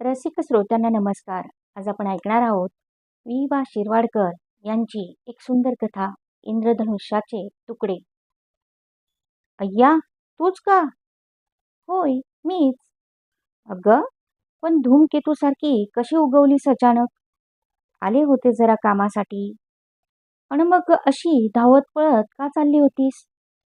रसिक श्रोत्यांना नमस्कार. आज आपण ऐकणार आहोत वि वा शिरवाडकर यांची एक सुंदर कथा इंद्रधनुष्याचे तुकडे. अय्या तूच का? होय मीच. अगं पण धूमकेतूसारखी कशी उगवलीस अचानक? आले होते जरा कामासाठी. आणि मग अशी धावत पळत का चालली होतीस?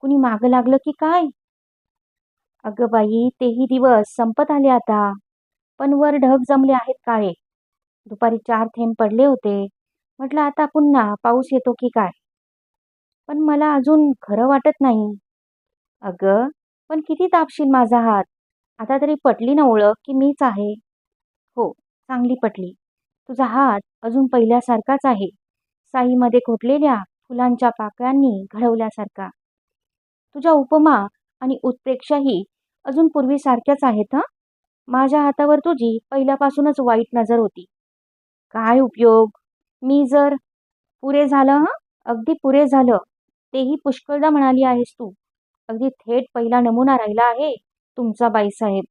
कुणी मागं लागलं की काय? अगं बाई तेही दिवस संपत आले आता. पण वर ढग जमले आहेत काळे. दुपारी चार थेंब पडले होते. म्हटलं आता पुन्हा पाऊस येतो की काय? पण मला अजून खरं वाटत नाही. अगं पण किती तापशील माझा हात. आता तरी पटली ना ओळख की मीच आहे. हो चांगली पटली. तुझा हात अजून पहिल्यासारखाच आहे. साईमध्ये खोटलेल्या फुलांच्या पाकळ्यांनी घडवल्यासारखा. तुझ्या उपमा आणि उत्प्रेक्षाही अजून पूर्वीसारख्याच आहेत हं? माझ्या हातावर तुझी पहिल्यापासूनच वाईट नजर होती. काय उपयोग? मी जर पुरे झालं हं? अगदी पुरे झालं तेही पुष्कळदा म्हणाली आहेस तू. अगदी थेट पहिला नमुना राहिला आहे तुमचा बाईसाहेब.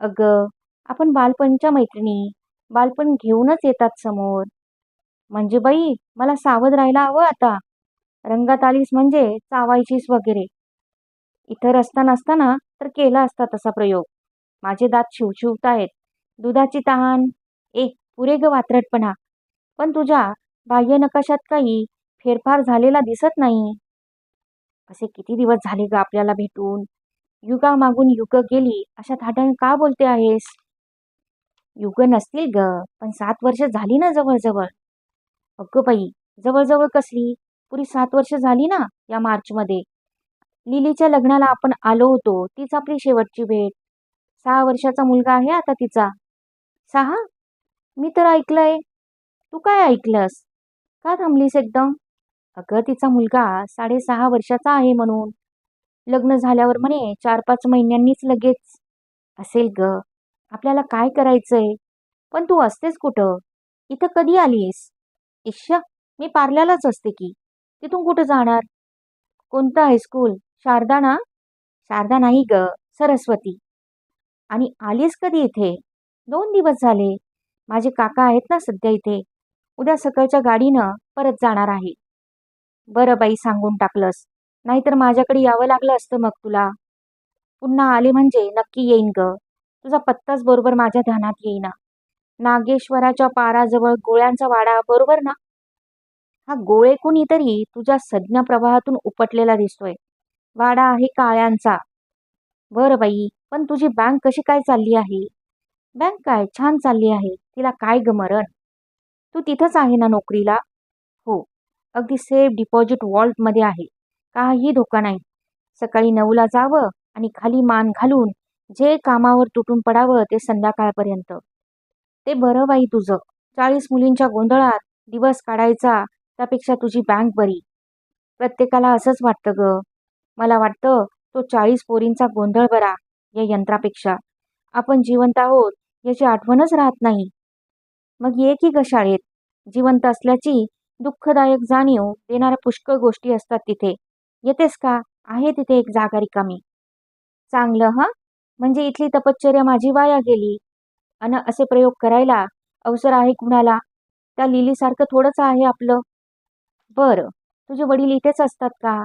अगं आपण बालपणच्या मैत्रिणी बालपण घेऊनच येतात समोर. म्हणजे बाई मला सावध राहायला हवं आता. रंगात आलीस म्हणजे चावायचीस वगैरे. इथं रस्ता नसताना तर केला असता तसा प्रयोग. माझे दात शिवशिवत आहेत. दुधाची तहान एक पुरे ग वात्रटपणा. पण तुझ्या बाह्य नकाशात काही फेरफार झालेला दिसत नाही असे किती दिवस झाले ग आपल्याला भेटून? युगा मागून युग गेली अशा थाटाने का बोलते आहेस? युग नसतील ग पण सात वर्ष झाली ना जवळजवळ. अगं बाई जवळजवळ कसली? पुरी सात वर्ष झाली ना या मार्चमध्ये. लिलीच्या लग्नाला आपण आलो होतो तीच आपली शेवटची भेट. सहा वर्षाचा मुलगा आहे आता तिचा. सहा? मी तर ऐकलंय. तू काय ऐकलंस? का थांबलीस एकदम? अगं तिचा मुलगा साडेसहा वर्षाचा आहे म्हणून. लग्न झाल्यावर म्हणे चार पाच महिन्यांनीच लगेच. असेल ग. आपल्याला काय करायचंय? पण तू असतेस कुठं? इथं कधी आलीस इश्य मी पार्ल्यालाच असते की. तिथून कुठं जाणार? कोणतं हायस्कूल? शारदा ना? शारदा नाही ग. सरस्वती. आणि आलीस कधी इथे? दोन दिवस झाले. माझे काका आहेत ना सध्या इथे. उद्या सकाळच्या गाडीनं परत जाणार आहे. बरं बाई सांगून टाकलंस. नाहीतर माझ्याकडे यावं लागलं असतं मग तुला. पुन्हा आले म्हणजे नक्की येईन ग. तुझा पत्ताच बरोबर माझ्या ध्यानात येईना. नागेश्वराच्या पाराजवळ गोळ्यांचा वाडा बरोबर ना? हा गोळे कुणीतरी तुझ्या सज्ञ प्रवाहातून उपटलेला दिसतोय. वाडा आहे काळ्यांचा. बरं बाई पण तुझी बँक कशी काय चालली आहे? बँक काय छान चालली आहे. तिला काय गमरण तू तिथंच आहे ना नोकरीला? हो अगदी सेफ डिपॉझिट वॉल्टमध्ये आहे. काही धोका नाही. सकाळी नऊला जावं आणि खाली मान घालून जे कामावर तुटून पडावं ते संध्याकाळपर्यंत. ते बरं बाई तुझं. चाळीस मुलींच्या गोंधळात दिवस काढायचा त्यापेक्षा तुझी बँक बरी. प्रत्येकाला असंच वाटतं ग. मला वाटतं तो चाळीस पोरींचा गोंधळ बरा या यंत्रापेक्षा. आपण जिवंत आहोत याची आठवणच राहत नाही. मग ये की ग शाळेत? जिवंत असल्याची दुःखदायक जाणीव देणाऱ्या पुष्कळ गोष्टी असतात तिथे. येतेस का? आहे तिथे एक जागा रिकामी. चांगलं हं? म्हणजे इथली तपश्चर्या माझी वाया गेली. अन असे प्रयोग करायला अवसर आहे कुणाला? त्या लिलीसारखं थोडंच आहे आपलं. बरं तुझे वडील इथेच असतात का?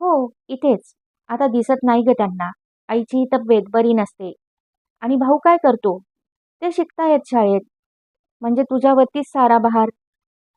हो इथेच. आता दिसत नाही ग त्यांना. आईचीही तब्येत बरी नसते. आणि भाऊ काय करतो? ते शिकतायत शाळेत. म्हणजे तुझ्यावरतीच सारा बहार.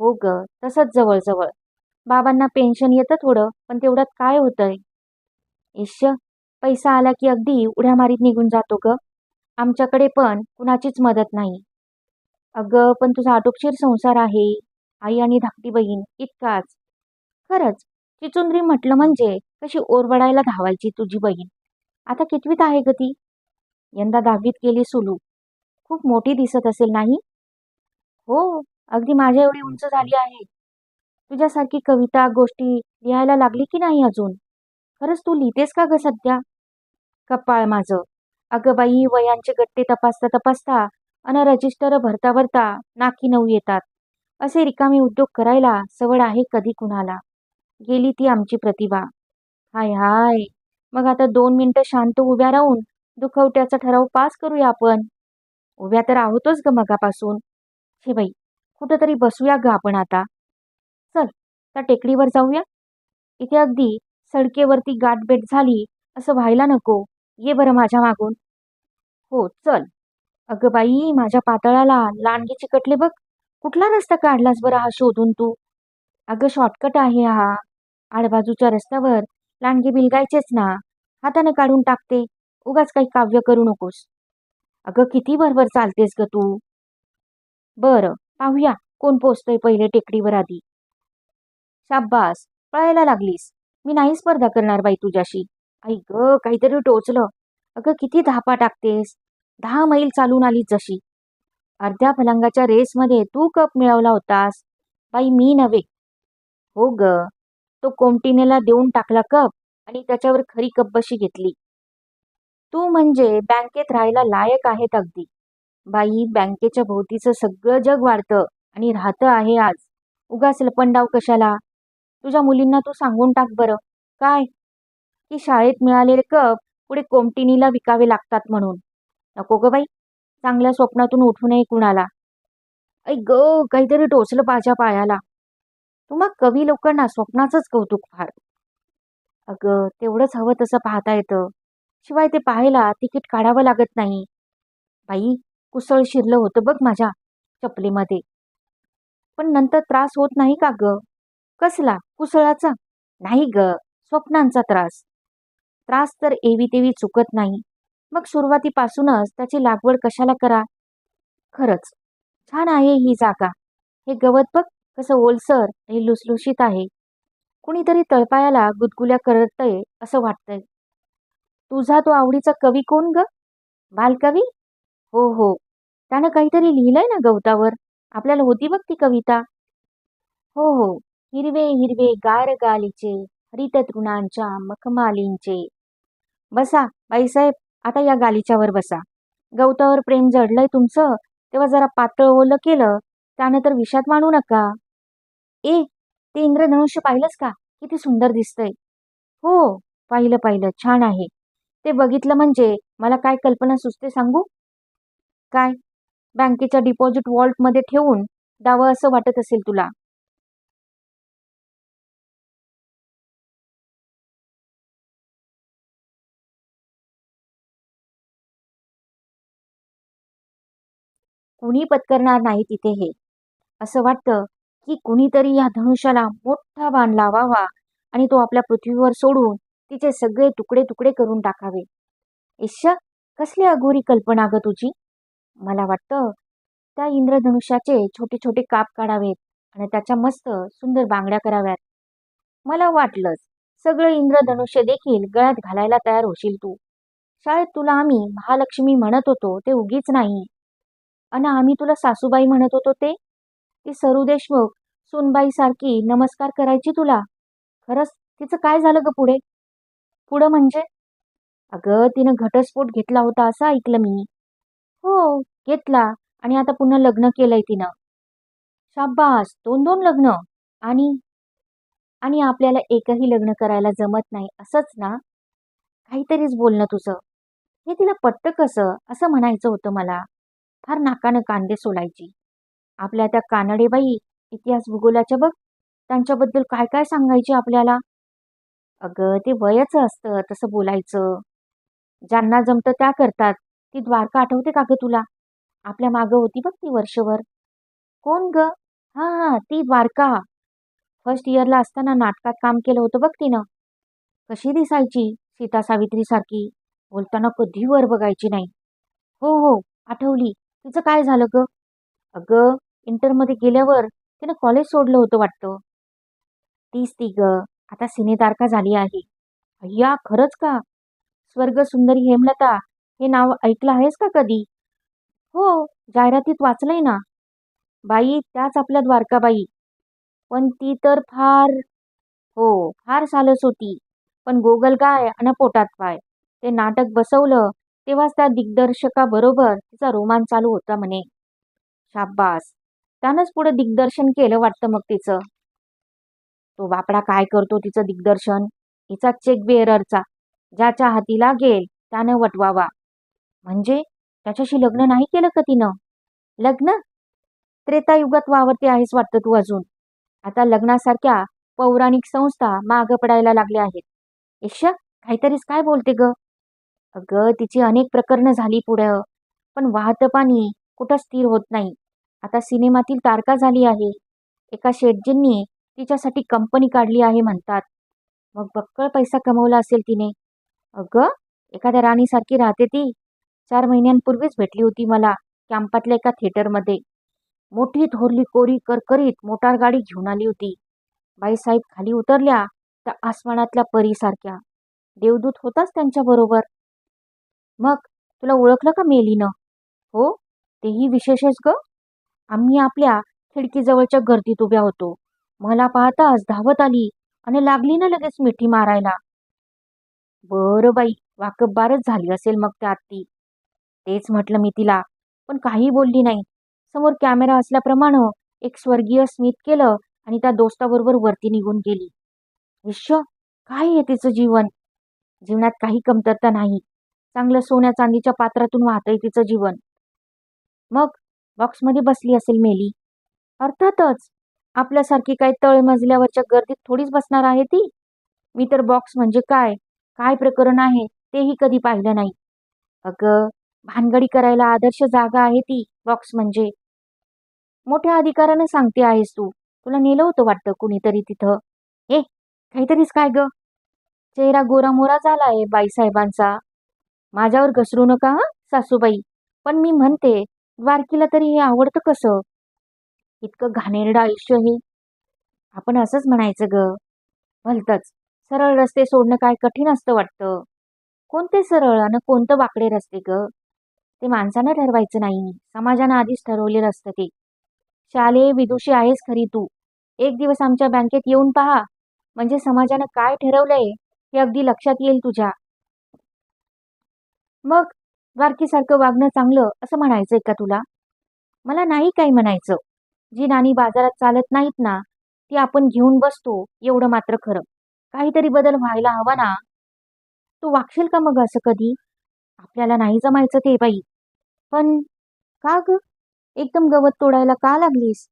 हो ग तसंच जवळजवळ. बाबांना पेन्शन येतं थोडं पण तेवढ्यात काय होतंय? इश्य पैसा आला की अगदी उड्या मारीत निघून जातो ग. आमच्याकडे पण कुणाचीच मदत नाही. अगं पण तुझा आटोपशीर संसार आहे. आई आणि धाकटी बहीण इतकाच. खरंच चिचुंद्री म्हटलं म्हणजे कशी ओरबडायला धावायची तुझी बहीण? आता कितवीत आहे ग ती? यंदा दहावीत गेली सुलू. खूप मोठी दिसत असेल नाही? हो अगदी माझ्या एवढी उंच झाली आहे. तुझ्यासारखी कविता गोष्टी लिहायला लागली की नाही अजून? खरंच तू लिहितेस का ग सध्या? कपाळ माझं. अगं बाई वयांचे गट्टे तपासता तपासता अन रजिस्टर भरता भरता नाकी नऊ येतात. असे रिकामी उद्योग करायला सवड आहे कधी कुणाला? गेली ती आमची प्रतिभा. हाय हाय. मग आता दोन मिनटं शांत उभ्या राहून दुखवट्याचा ठराव पास करूया आपण. उभ्या तर आहोतच ग मगापासून. छे बाई कुठंतरी बसूया ग आपण आता. चल त्या टेकडीवर जाऊया. इथे अगदी सडकेवरती गाठभेट झाली असं व्हायला नको. ये बरं माझ्या मागून. हो चल. अगं बाई माझ्या पातळाला लांडगे चिकटले बघ. कुठला रस्ता काढलास बरं हा शोधून तू? अगं शॉर्टकट आहे हा. आडबाजूच्या रस्त्यावर लांडगी बिलगायचेच ना. हाताने काढून टाकते. उगाच काही काव्य करू नकोस. अगं किती भरभर चालतेस ग तू. बरं पाहूया कोण पोचतोय पहिले टेकडीवर आधी. शाब्बास पळायला लागलीस. मी नाही स्पर्धा करणार बाई तुझ्याशी. आई ग काहीतरी टोचलं. अगं किती धापा टाकतेस. दहा मैल चालून आलीस जशी. अर्ध्या फलंगाच्या रेसमध्ये तू कप मिळवला होतास. बाई मी नव्हे. हो ग. तो कोमटिनेला देऊन टाकला कप आणि त्याच्यावर खरी कब्बशी घेतली. तू म्हणजे बँकेत राहायला लायक आहेत अगदी. बाई बँकेच्या भोवतीचं सगळं जग वाढतं आणि राहतं आहे आज. उगाच लपंडाव कशाला? तुझ्या मुलींना तू सांगून टाक बरं. काय? की शाळेत मिळालेले कप पुढे कोमटिनीला विकावे लागतात म्हणून. नको ग बाई. चांगल्या स्वप्नातून उठू नये कुणाला. ऐ ग काहीतरी टोचलं पाच्या पायाला. तुम्हा कवी लोकांना स्वप्नाचंच कौतुक फार. अगं तेवढंच हवं तसं पाहता येतं. शिवाय ते पाहायला तिकीट काढावं लागत नाही. बाई कुसळ शिरलं होतं बघ माझ्या चपलीमध्ये. पण नंतर त्रास होत नाही का ग? कसला? कुसळाचा? नाही ग स्वप्नांचा त्रास. त्रास तर एवी तेवी चुकत नाही. मग सुरुवातीपासूनच त्याची लागवड कशाला करा? खरंच छान आहे ही जागा. हे गवत बघ. कसं ओलसर आणि लुसलुशीत आहे. कुणीतरी तळपायाला गुदगुल्या करतय असं वाटतंय. तुझा तो आवडीचा कवी कोण ग? बालकवी? हो हो. त्यानं काहीतरी लिहिलंय ना गवतावर. आपल्याला होती बघ ती कविता. हो हो. हिरवे हिरवे गार गालीचे हरित तृणांच्या मखमालींचे. बसा बाईसाहेब आता या गालीच्यावर बसा. गवतावर प्रेम जडलंय तुमचं तेव्हा जरा पातळ ओलं केलं त्यानं तर विषात मानू नका. ए ते इंद्रधनुष्य पाहिलंच का? किती सुंदर दिसतंय. हो पाहिलं पाहिलं. छान आहे. ते बघितलं म्हणजे मला काय कल्पना सुचते सांगू? काय? बँकेच्या डिपॉझिट वॉल्टमध्ये ठेवून द्यावं असं वाटत असेल तुला? कुणी पत्करणार नाही तिथे हे. असं वाटतं की कुणीतरी या धनुष्याला मोठा बाण लावावा आणि तो आपल्या पृथ्वीवर सोडून तिचे सगळे तुकडे तुकडे करून टाकावे. ईश्य कसली अघोरी कल्पना ग तुझी? मला वाटतं त्या इंद्रधनुष्याचे छोटे छोटे काप काढावेत आणि त्याच्या मस्त सुंदर बांगड्या कराव्यात. मला वाटलंच सगळं इंद्रधनुष्य देखील गळ्यात घालायला तयार होशील तू. शाळेत तुला आम्ही महालक्ष्मी म्हणत होतो ते उगीच नाही. आणि आम्ही तुला सासूबाई म्हणत होतो ते? ती सरू देशमुख सुनबाई सारखी नमस्कार करायची तुला? खरंच तिचं काय झालं ग पुढे? पुढं म्हणजे? अगं तिनं घटस्फोट घेतला होता असं ऐकलं मी. हो घेतला आणि आता पुन्हा लग्न केलंय तिनं. शाब्बास दोन दोन लग्न. आणि आणि आपल्याला एकही लग्न करायला जमत नाही असंच ना? काहीतरीच बोलणं तुझं. हे तिला पट्ट कसं? असं म्हणायचं होतं मला. फार नाकानं कांदे सोलायची. आपल्या त्या कानडेबाई इतिहास भूगोलाच्या बघ त्यांच्याबद्दल काय काय सांगायचे आपल्याला? अगं ते वयच असतं तसं बोलायचं. ज्यांना जमतं त्या करतात. ती द्वारका आठवते का ग तुला? आपल्या मागं होती बघ ती वर्षभर. कोण ग? हां हां ती द्वारका. फर्स्ट इयरला असताना नाटकात काम केलं होतं बघ तिनं. कशी दिसायची सीता सावित्रीसारखी बोलताना कधी वर बघायची नाही. हो हो आठवली. तिचं काय झालं ग? अगं इंटरमध्ये गेल्यावर तिनं कॉलेज सोडलं होतं वाटतं. तीच ती ग आता सिनेतारका झाली आहे. अय्या खरंच का? स्वर्ग सुंदरी हेमलता हे नाव ऐकलं आहेस का कधी? हो जाहिरातीत वाचलंय ना. बाई त्याच आपल्या द्वारकाबाई. पण ती तर फार हो फार सालस होती. पण गोगल काय आणि पोटात पाय. ते नाटक बसवलं तेव्हाच त्या दिग्दर्शकाबरोबर तिचा रोमान चालू होता म्हणे. शाब्बास त्यानंच पुढे दिग्दर्शन केलं वाटतं मग तिचं. तो बापडा काय करतो तिचं दिग्दर्शन? हिचा चेक बेअररचा ज्याच्या हाती लागेल त्यानं वटवावा. म्हणजे? त्याच्याशी लग्न नाही केलं का तिनं? लग्न? त्रेतायुगात वावरते आहेस वाटतं तू अजून. आता लग्नासारख्या पौराणिक संस्था मागं पडायला लागल्या आहेत. इश्य काहीतरीच काय बोलते ग? अगं तिची अनेक प्रकरणं झाली पुढं. पण वाहतं पाणी कुठं स्थिर होत नाही. आता सिनेमातील तारका झाली आहे. एका शेटजींनी तिच्यासाठी कंपनी काढली आहे म्हणतात. मग बक्कळ पैसा कमवला असेल तिने. अगं एखाद्या राणीसारखी राहते ती. चार महिन्यांपूर्वीच भेटली होती मला कॅम्पातल्या एका थिएटरमध्ये. मोठी थोरली कोरी करकरीत मोटार गाडी घेऊन आली होती. बाईसाहेब खाली उतरल्या त्या आसमानातल्या परीसारख्या. देवदूत होताच त्यांच्याबरोबर मग तुला ओळखलं का मेलीनं? हो तेही विशेषच ग. आम्ही आपल्या खिडकीजवळच्या गर्दीत उभ्या होतो. मला पाहताच धावत आली आणि लागली ना लगेच मिठी मारायला. बरं बाई वाकबबारच झाली असेल मग त्या आत्ती तेच म्हटलं मी तिला पण काही बोलली नाही. समोर कॅमेरा असल्याप्रमाणे एक स्वर्गीय स्मित केलं आणि त्या दोस्ताबरोबर वरती निघून गेली. विश्व काय आहे तिचं जीवन? जीवनात काही कमतरता नाही. चांगलं सोन्या चांदीच्या पात्रातून वाहतंय तिचं जीवन. मग बॉक्समध्ये बसली असेल मेली. अर्थातच आपल्यासारखी काय तळमजल्यावरच्या गर्दीत थोडीच बसणार आहे ती? मी तर बॉक्स म्हणजे काय? काय प्रकरण आहे? तेही कधी पाहिलं नाही. अगं भानगडी करायला आदर्श जागा आहे ती बॉक्स म्हणजे. मोठ्या अधिकाऱ्यानं सांगते आहेस तू. तुला नेलं होतं वाटतं कुणीतरी तिथं. ए काहीतरीच काय ग? चेहरा गोरामोरा झालाय बाईसाहेबांचा. माझ्यावर घसरू नका हां सासूबाई. पण मी म्हणते द्वारकीला तरी हे आवडतं कसं? इतकं घाणेरडं आयुष्य हे. आपण असंच म्हणायचं ग. भलतंच. सरळ रस्ते सोडणं काय कठीण असतं वाटतं. कोणते सरळ आणि कोणतं वाकडे रस्ते ग? ते माणसानं ठरवायचं नाही. समाजानं आधीच ठरवलेलं असतं ते. शालेय विदुषी आहेस खरी तू. एक दिवस आमच्या बँकेत येऊन पहा. म्हणजे समाजानं काय ठरवलंय हे अगदी लक्षात येईल तुझ्या. मग द्वारकीसारखं वागणं चांगलं असं म्हणायचंय का तुला? मला नाही काही म्हणायचं. जी नाणी बाजारात चालत नाहीत ना ती आपण घेऊन बसतो एवढं मात्र खरं. काहीतरी बदल व्हायला हवा ना. तू वागशील का मग असं कधी? आपल्याला नाही जमायचं ते बाई. पण का ग? एकदम गवत तोडायला का लागलीस?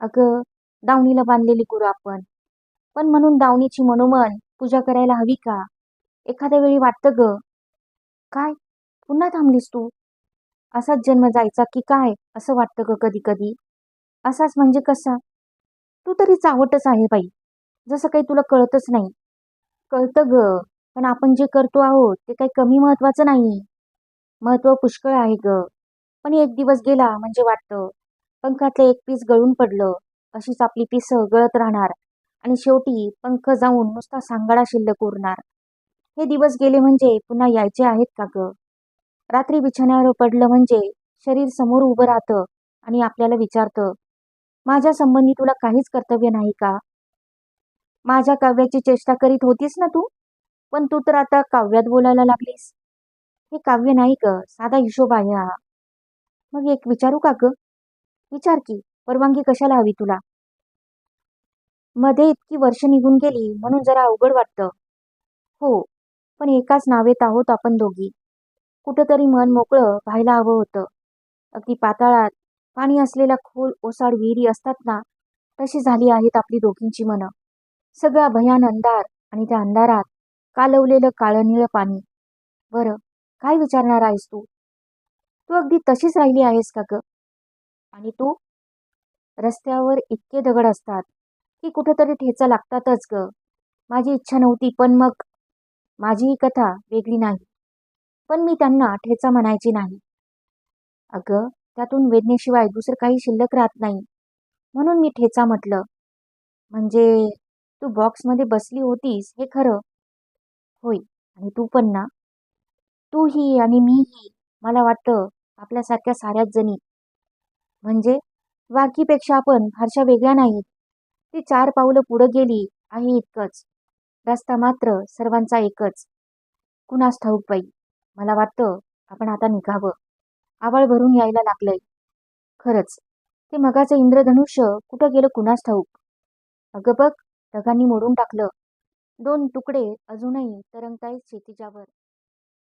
अगं दावणीला बांधलेली गुरु आपण. पण म्हणून दावणीची मनोमन पूजा करायला हवी का? एखाद्या वेळी वाटतं ग. काय? पुन्हा थांबलीस तू? असाच जन्म जायचा की काय असं वाटतं ग कधी कधी? असाच म्हणजे कसा? तू तरी चावटच आहे बाई. जसं काही तुला कळतच नाही. कळतं ग पण आपण जे करतो आहोत ते काही कमी महत्वाचं नाही. महत्त्व पुष्कळ आहे ग. पण एक दिवस गेला म्हणजे वाटतं. पंखातलं एक पीस गळून पडलं. अशीच आपली पिस गळत राहणार. आणि शेवटी पंख जाऊन नुसता सांगाडा शिल्लक उरणार. हे दिवस गेले म्हणजे पुन्हा यायचे आहेत का ग? रात्री बिछाण्यावर पडलं म्हणजे शरीर समोर उभं राहतं आणि आपल्याला विचारतं माझ्या संबंधी तुला काहीच कर्तव्य नाही का? माझ्या काव्याची चेष्टा करीत होतीस ना तू? पण तू तर आता काव्यात बोलायला लागलीस. हे काव्य नाही ग साधा हिशोब आहे हा. मग एक विचारू का ग? विचार की परवानगी कशाला हवी तुला? मध्ये इतकी वर्ष निघून गेली म्हणून जरा अवघड वाटतं. हो पण एकाच नावेत आहोत आपण दोघी. कुठंतरी मन मोकळं व्हायला हवं होतं. अगदी पाताळात पाणी असलेल्या खोल ओसाड विहिरी असतात ना तशी झाली आहेत आपली दोघींची मनं. सगळा भयान अंधार आणि त्या अंधारात कालवलेलं काळं निळं पाणी. बरं काय विचारणार आहेस तू? तू अगदी तशीच राहिली आहेस का ग? आणि तू? रस्त्यावर इतके दगड असतात की कुठंतरी ठेचा लागतातच ग. माझी इच्छा नव्हती पण मग माझी ही कथा वेगळी नाही. पण मी त्यांना ठेचा म्हणायची नाही. अगं त्यातून वेदनेशिवाय दुसरं काही शिल्लक राहत नाही. म्हणून मी ठेचा म्हटलं. म्हणजे तू बॉक्समध्ये बसली होतीस हे खरं? होय आणि तू पण ना? तूही आणि मीही मला वाटतं आपल्यासारख्या साऱ्याच जणी. म्हणजे वाकीपेक्षा आपण फारशा वेगळ्या नाहीत. ती चार पावलं पुढं गेली आहे इतकंच. रस्ता मात्र सर्वांचा एकच. कुणास ठाऊक बाई? मला वाटतं आपण आता निघावं. आवाळ भरून यायला लागलंय. खरंच ते मगाचं इंद्रधनुष्य कुठं गेलं कुणास ठाऊक? अगं बघ ढगांनी मोडून टाकलं. दोन तुकडे अजूनही तरंगतायत शेतीच्यावर.